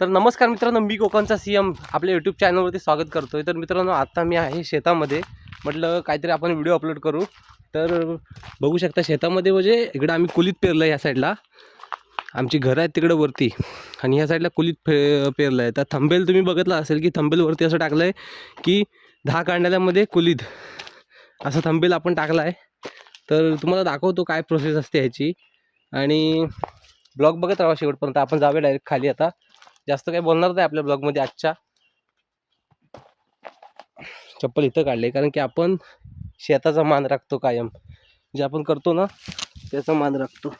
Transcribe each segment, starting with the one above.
तर नमस्कार मित्रांनो मी कोकणचा सी एम आपल्या यूट्यूब चॅनलवरती स्वागत करतोय. तर मित्रांनो आत्ता मी आहे शेतामध्ये. म्हटलं काहीतरी आपण व्हिडिओ अपलोड करू. तर बघू शकता शेतामध्ये म्हणजे इकडं आम्ही कुलीत पेरलं आहे या साईडला आमची घरं आहेत तिकडं वरती. आणि ह्या साईडला कुलीत पे पेरलं आहे तर थंबेल तुम्ही बघितलं असेल की थंबेलवरती असं टाकलं आहे की दहा कांड्याल्यामध्ये कुलीत. असं थंबेल आपण टाकला आहे तर तुम्हाला दाखवतो काय प्रोसेस असते ह्याची. आणि ब्लॉग बघत राहा शेवटपर्यंत. आपण जावे डायरेक्ट खाली आता. जास्त काही बोलणार नाही आपल्या ब्लॉगमध्ये आजच्या. चप्पल इथं काढले कारण की आपण शेताचा मान राखतो कायम. जे आपण करतो ना त्याचा मान राखतो.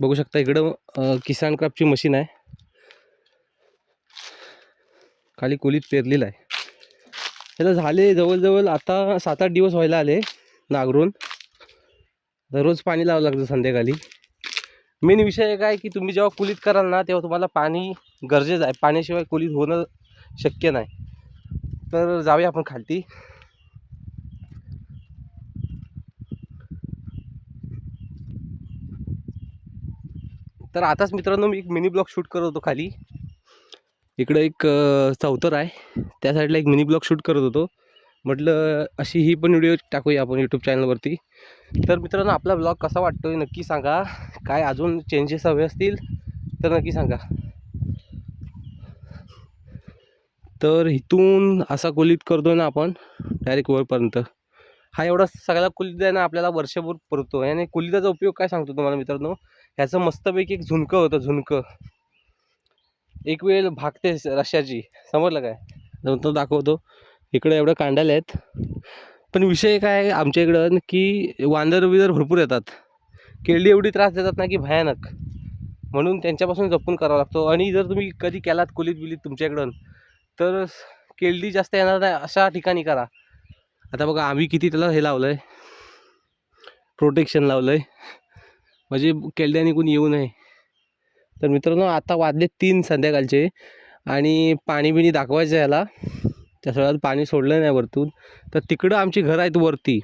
बघू शकता इकडं किसान क्राफ्टची मशीन आहे. खाली कुलीत पेरलेलं आहे. त्याला झाले जवळजवळ आता सात आठ दिवस व्हायला आले नांगरून. दररोज पाणी लावावं लागतं संध्याकाळी. मेन विषय काय की तुम्ही जेव्हा कुलीत कराल ना तेव्हा तुम्हाला पाणी गरजेचं आहे. पाण्याशिवाय कुलीत होणं शक्य नाही. तर जाऊया आपण खालती. तर आताच मित्रांनो मी एक मिनी ब्लॉग शूट करत होतो खाली. इकडं एक चौतर आहे. त्या साईडला एक मिनी ब्लॉग शूट करत होतो. म्हटलं अशी ही पण व्हिडिओ टाकूया आपण यूट्यूब चॅनलवरती तर मित्रांनो आपला ब्लॉग कसा वाटतोय नक्की सांगा. काय अजून चेंजेस हवे असतील तर नक्की सांगा. तर इथून असा कुलीत करतो ना आपण डायरेक्ट वरपर्यंत. हा एवढा सगळा कुलीत आहे ना आपल्याला वर्षभर पुरतो. आणि कुलिताचा उपयोग काय सांगतो तुम्हाला मित्रांनो? ह्याचं मस्तपैकी एक झुणकं होतं झुणकं. एक वेळ भागते रश्याची समजलं काय? नंतर दाखवतो. इकडे एवढं कांडाले आहेत. पण विषय काय आहे आमच्या इकडं की वांदर विदर भरपूर येतात. केळी एवढी त्रास देतात ना की भयानक. म्हणून त्यांच्यापासून जपून करावा लागतो. आणि जर तुम्ही कधी केलात कुलीत बिलीत तुमच्याकडून तर केळी जास्त येणार नाही अशा ठिकाणी करा. आता बघा आम्ही किती त्याला हे लावलं आहे प्रोटेक्शन लावलं आहे म्हणजे केळड्या निघून येऊ नये. तर मित्रांनो आता वाजले तीन संध्याकाळचे आणि पाणी बिणी दाखवायचं याला. त्या सगळ्यात पाणी सोडलं नाही वरतून. तर तिकडं आमची घरं आहेत वरती.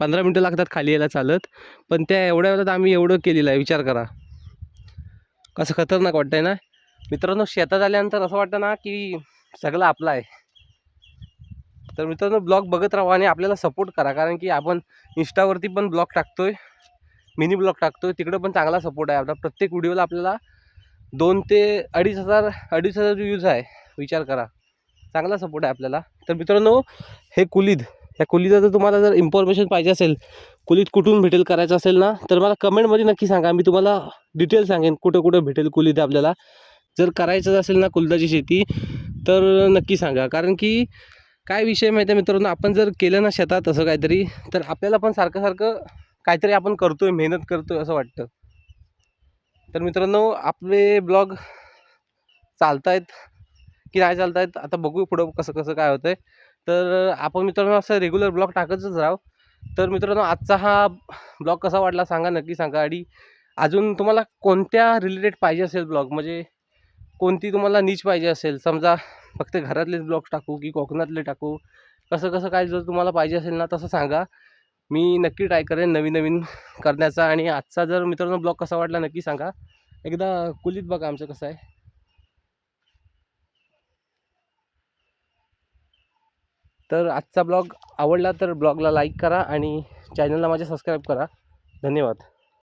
पंधरा मिनटं लागतात खाली यायला चालत. पण त्या एवढ्या वेळात आम्ही एवढं केलेलं आहे विचार करा. कसं खतरनाक वाटतंय ना? मित्रांनो शेतात आल्यानंतर असं वाटतं ना की सगळं आपलं आहे. तर मित्रांनो ब्लॉग बघत राहा आणि आपल्याला सपोर्ट करा. कारण की आपण इंस्टावरती पण ब्लॉग टाकतोय. मिनी ब्लॉग टाकतोय. तिकडं पण चांगला सपोर्ट आहे आपला. प्रत्येक व्हिडिओला आपल्याला दोन ते अडीच हजार अडीच हजार व्ह्यूज आहे. विचार करा. चांगला सपोर्ट आहे आपल्याला. तर मित्रांनो हे कुलीद ह्या कुलीचं जर तुम्हाला जर इन्फॉर्मेशन पाहिजे असेल कुलीत कुठून भेटेल करायचं असेल ना तर मला कमेंटमध्ये नक्की सांगा. मी तुम्हाला डिटेल सांगेन कुठं कुठं भेटेल कुलीद आपल्याला. जर करायचं असेल ना कुलदाची शेती तर नक्की सांगा. कारण की काय विषय माहिती आहे मित्रांनो आपण जर केलं ना शेतात असं काहीतरी तर आपल्याला पण सारखं सारखं काहीतरी आपण करतो आहे मेहनत करतो आहे असं वाटतं. तर मित्रांनो आपले ब्लॉग चालत आहेत की नाही आहे आता बघू पुढं कसं कसं काय होतंय. तर आपण मित्रांनो असं रेग्युलर ब्लॉग टाकतच राहू. तर मित्रांनो आजचा हा ब्लॉग कसा वाटला सांगा नक्की सांगा. आणि अजून तुम्हाला कोणत्या रिलेटेड पाहिजे असेल ब्लॉग म्हणजे कोणती तुम्हाला नीच पाहिजे असेल? समजा फक्त घरातलेच ब्लॉग टाकू की कोकणातले टाकू? कसं कसं काय जर तुम्हाला पाहिजे असेल ना तसं सांगा. मी नक्की ट्राय करेन नवीन नवीन करण्याचा. आणि आजचा जर मित्रांनो ब्लॉग कसा वाटला नक्की सांगा. एकदा कुलीत बघा आमचं कसं आहे. तर आजचा ब्लॉग आवडला तर ब्लॉगला लाईक करा आणि चॅनलला माझ्या सबस्क्राईब करा. धन्यवाद.